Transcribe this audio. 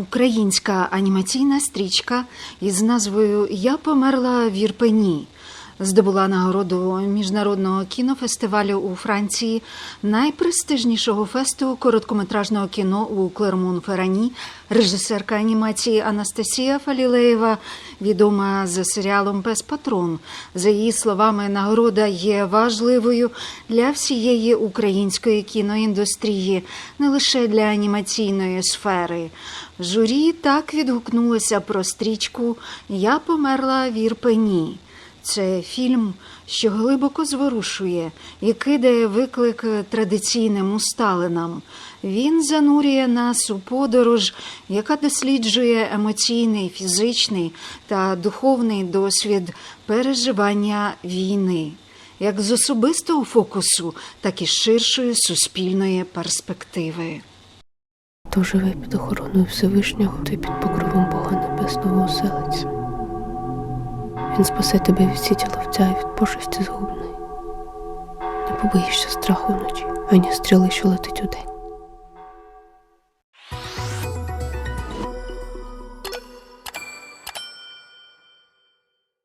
Українська анімаційна стрічка із назвою Я померла в Ірпені здобула нагороду міжнародного кінофестивалю у Франції, найпрестижнішого фесту короткометражного кіно у Клермон-Ферані. Режисерка анімації Анастасія Фалілеєва, відома за серіалом Пес Патрон. За її словами, нагорода є важливою для всієї української кіноіндустрії, не лише для анімаційної сфери. Журі так відгукнулося про стрічку Я померла в Ірпені. Це фільм, що глибоко зворушує і кидає виклик традиційним усталинам. Він занурює нас у подорож, яка досліджує емоційний, фізичний та духовний досвід переживання війни, як з особистого фокусу, так і з ширшої суспільної перспективи. Хто живе під охороною Всевишнього, той під покровом Бога Небесного оселиться. Він спасе тебе від сіті ловця і від пошесті згубної. Не побоїшся страху вночі, ані стріли, що летить удень.